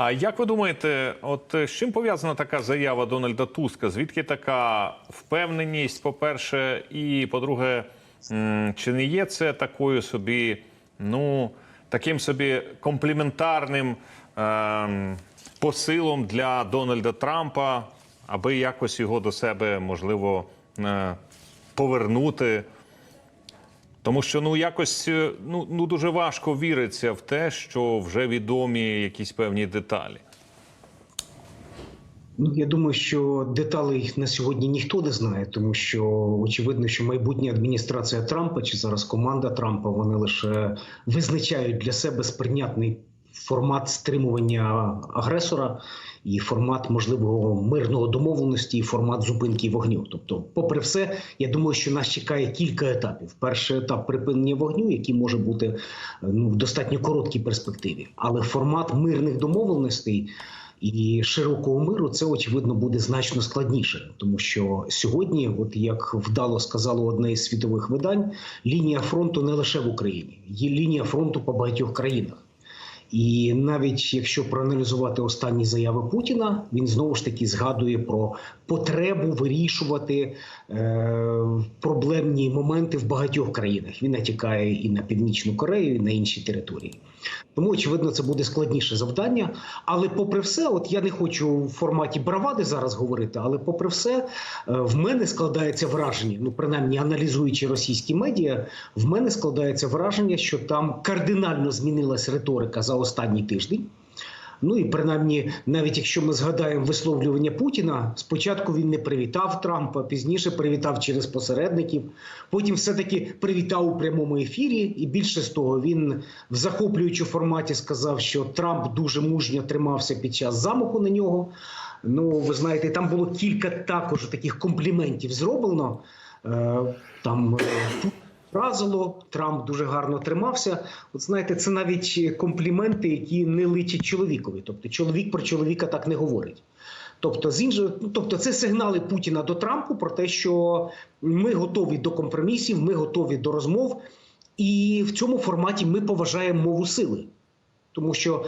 А як ви думаєте, от е, з чим пов'язана така заява Дональда Туска? Звідки така впевненість, по-перше, і по-друге, чи не є це такою собі, ну, таким собі компліментарним ем, посилом для Дональда Трампа, аби якось його до себе можливо е, повернути? Тому що ну якось е, ну, ну дуже важко віриться в те, що вже відомі якісь певні деталі. Ну, я думаю, що деталей на сьогодні ніхто не знає, тому що очевидно, що майбутня адміністрація Трампа чи зараз команда Трампа вони лише визначають для себе сприйнятний формат стримування агресора і формат можливого мирного домовленості, і формат зупинки вогню. Тобто, попри все, я думаю, що нас чекає кілька етапів. Перший етап припинення вогню, який може бути ну в достатньо короткій перспективі, але формат мирних домовленостей і широкого миру це очевидно буде значно складніше, тому що сьогодні, от як вдало сказало одне із світових видань, лінія фронту не лише в Україні, є лінія фронту по багатьох країнах. І навіть якщо проаналізувати останні заяви Путіна, він знову ж таки згадує про потребу вирішувати е, проблемні моменти в багатьох країнах. Він натякає і на північну Корею, і на інші території. Тому очевидно, це буде складніше завдання. Але, попри все, от я не хочу в форматі бравади зараз говорити, але попри все, е, в мене складається враження, ну принаймні аналізуючи російські медіа, в мене складається враження, що там кардинально змінилась риторика за останній тиждень. Ну і принаймні, навіть якщо ми згадаємо висловлювання Путіна, спочатку він не привітав Трампа, пізніше привітав через посередників. Потім все-таки привітав у прямому ефірі. І більше з того, він в захоплюючому форматі сказав, що Трамп дуже мужньо тримався під час замаху на нього. Ну, ви знаєте, там було кілька також таких компліментів зроблено. Е, Там е, вразило, Трамп дуже гарно тримався. От знаєте, це навіть компліменти, які не личать чоловікові. Тобто, чоловік про чоловіка так не говорить. Тобто, з іншого, ну, тобто, це сигнали Путіна до Трампу про те, що ми готові до компромісів, ми готові до розмов, і в цьому форматі ми поважаємо мову сили. Тому що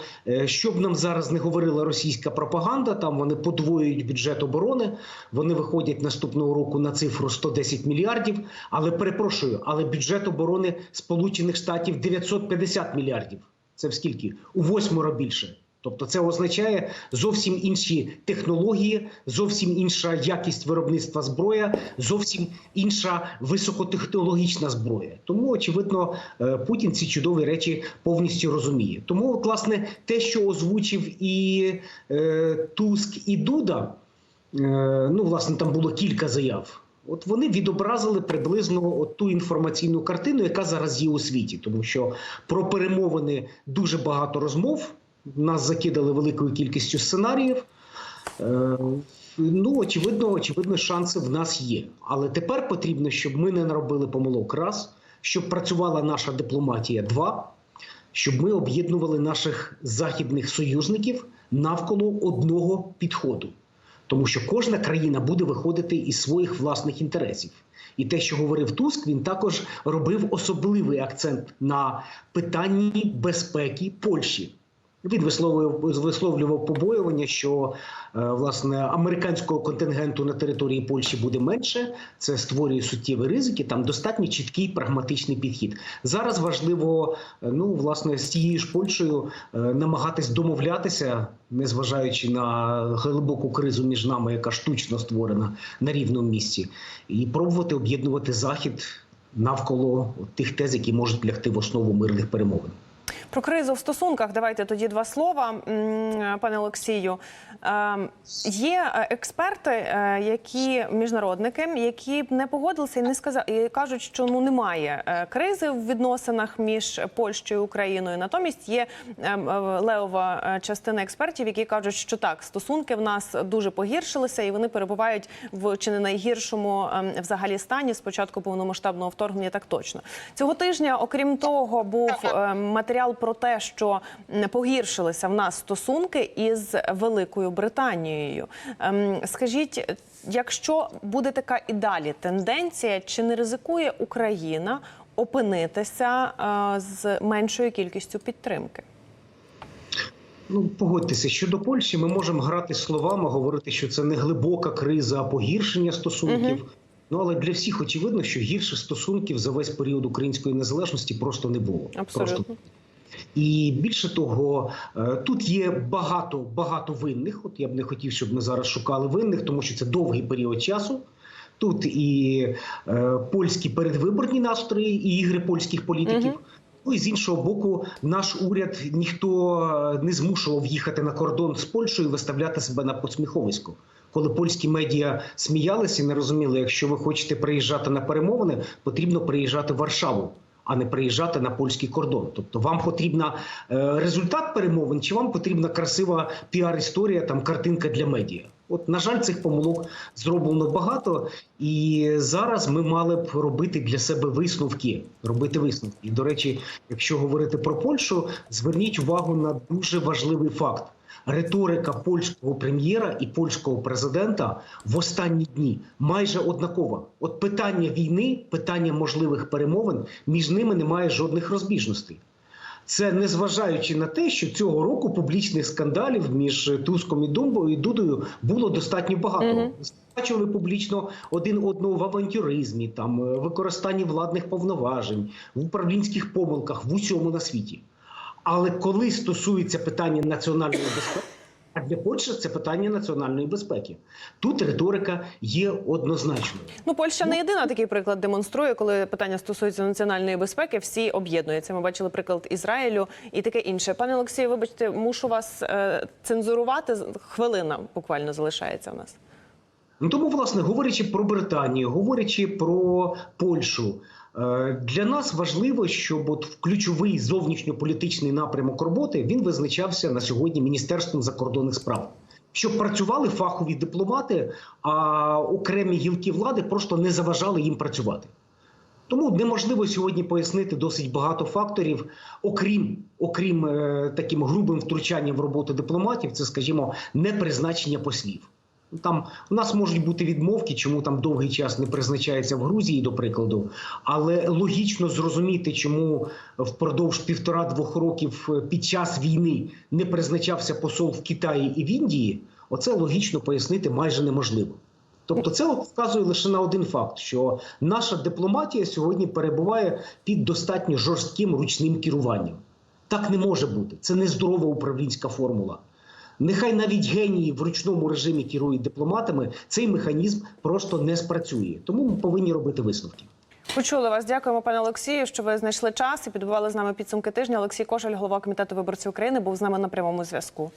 щоб що б нам зараз не говорила російська пропаганда, там вони подвоюють бюджет оборони, вони виходять наступного року на цифру 110 мільярдів. Але перепрошую, але бюджет оборони Сполучених Штатів 950 мільярдів. Це в скільки? У восьмеро більше. Тобто це означає зовсім інші технології, зовсім інша якість виробництва зброя, зовсім інша високотехнологічна зброя. Тому очевидно, е, Путін ці чудові речі повністю розуміє. Тому, власне, те, що озвучив і е, Туск, і Дуда, е, ну власне там було кілька заяв. От вони відобразили приблизно от ту інформаційну картину, яка зараз є у світі, тому що про перемовини дуже багато розмов. Нас закидали великою кількістю сценаріїв. Е, Ну, очевидно, очевидно, шанси в нас є. Але тепер потрібно, щоб ми не наробили помилок раз, щоб працювала наша дипломатія два, щоб ми об'єднували наших західних союзників навколо одного підходу. Тому що кожна країна буде виходити із своїх власних інтересів. І те, що говорив Туск, він також робив особливий акцент на питанні безпеки Польщі. Він висловлював, висловлював побоювання, що е, власне американського контингенту на території Польщі буде менше. Це створює суттєві ризики. Там достатньо чіткий прагматичний підхід. Зараз важливо, е, ну власне, з цією ж Польщею е, намагатись домовлятися, незважаючи на глибоку кризу між нами, яка штучно створена на рівному місці, і пробувати об'єднувати захід навколо тих тез, які можуть лягти в основу мирних перемовин. Про кризу в стосунках давайте тоді два слова, пане Олексію. Е, Є е, експерти, е, які міжнародники, які не погодилися і не сказали, і кажуть, що ну немає е, кризи в відносинах між Польщею і Україною. Натомість є е, е, левова частина експертів, які кажуть, що так, стосунки в нас дуже погіршилися, і вони перебувають в чи не найгіршому е, взагалі стані з початку повномасштабного вторгнення. Так точно цього тижня, окрім того, був матеріал про те, що погіршилися в нас стосунки із Великою Британією. Ем, Скажіть, якщо буде така і далі тенденція, чи не ризикує Україна опинитися е, з меншою кількістю підтримки? Ну, погодьтеся, щодо Польщі, ми можемо грати словами, говорити, що це не глибока криза, а погіршення стосунків. Ну але для всіх очевидно, що гірших стосунків за весь період української незалежності просто не було. Абсолютно. Просто. І більше того, е, тут є багато багато винних. От я б не хотів, щоб ми зараз шукали винних, тому що це довгий період часу. Тут і е, польські передвиборні настрої, і ігри польських політиків. Мгм. Ну і з іншого боку, наш уряд ніхто е, не змушував їхати на кордон з Польщею і виставляти себе на посміховисько. Коли польські медіа сміялися і не розуміли, якщо ви хочете приїжджати на перемовини, потрібно приїжджати в Варшаву, а не приїжджати на польський кордон. Тобто, вам потрібен результат перемовин, чи вам потрібна красива піар-історія, там картинка для медіа. От, на жаль, цих помилок зроблено багато, і зараз ми мали б робити для себе висновки. Робити висновки. І, до речі, якщо говорити про Польщу, зверніть увагу на дуже важливий факт. Риторика польського прем'єра і польського президента в останні дні майже однакова. От питання війни, питання можливих перемовин між ними немає жодних розбіжностей. Це незважаючи на те, що цього року публічних скандалів між Туском і Думбою і Дудою було достатньо багато. Звинувачували публічно один одного в авантюризмі, там е, використанні владних повноважень, в управлінських помилках в усьому на світі. Але коли стосується питання національної безпеки, а для Польщі це питання національної безпеки. Тут риторика є однозначною. Ну, Польща не єдина такий приклад демонструє, коли питання стосується національної безпеки, всі об'єднуються. Ми бачили приклад Ізраїлю і таке інше. Пане Олексію, вибачте, мушу вас е, цензурувати. Хвилина буквально залишається у нас. Ну тому, власне, говорячи про Британію, говорячи про Польщу, е, для нас важливо, щоб от ключовий зовнішньополітичний напрямок роботи він визначався на сьогодні Міністерством закордонних справ. Щоб працювали фахові дипломати, а окремі гілки влади просто не заважали їм працювати. Тому неможливо сьогодні пояснити досить багато факторів, окрім окрім е, таким грубим втручанням в роботу дипломатів, це, скажімо, не призначення послів. Там у нас можуть бути відмовки, чому там довгий час не призначається в Грузії, до прикладу, але логічно зрозуміти, чому впродовж півтора-двох років е, під час війни не призначався посол в Китаї і в Індії. Оце логічно пояснити майже неможливо. Тобто, це вказує лише на один факт: що наша дипломатія сьогодні перебуває під достатньо жорстким ручним керуванням. Так не може бути. Це нездорова управлінська формула. Нехай навіть генії в ручному режимі керують дипломатами, цей механізм просто не спрацює. Тому ми повинні робити висновки. Почули вас. Дякуємо, пане Олексію, що ви знайшли час і підбували з нами підсумки тижня. Олексій Кошель, голова комітету виборців України, був з нами на прямому зв'язку.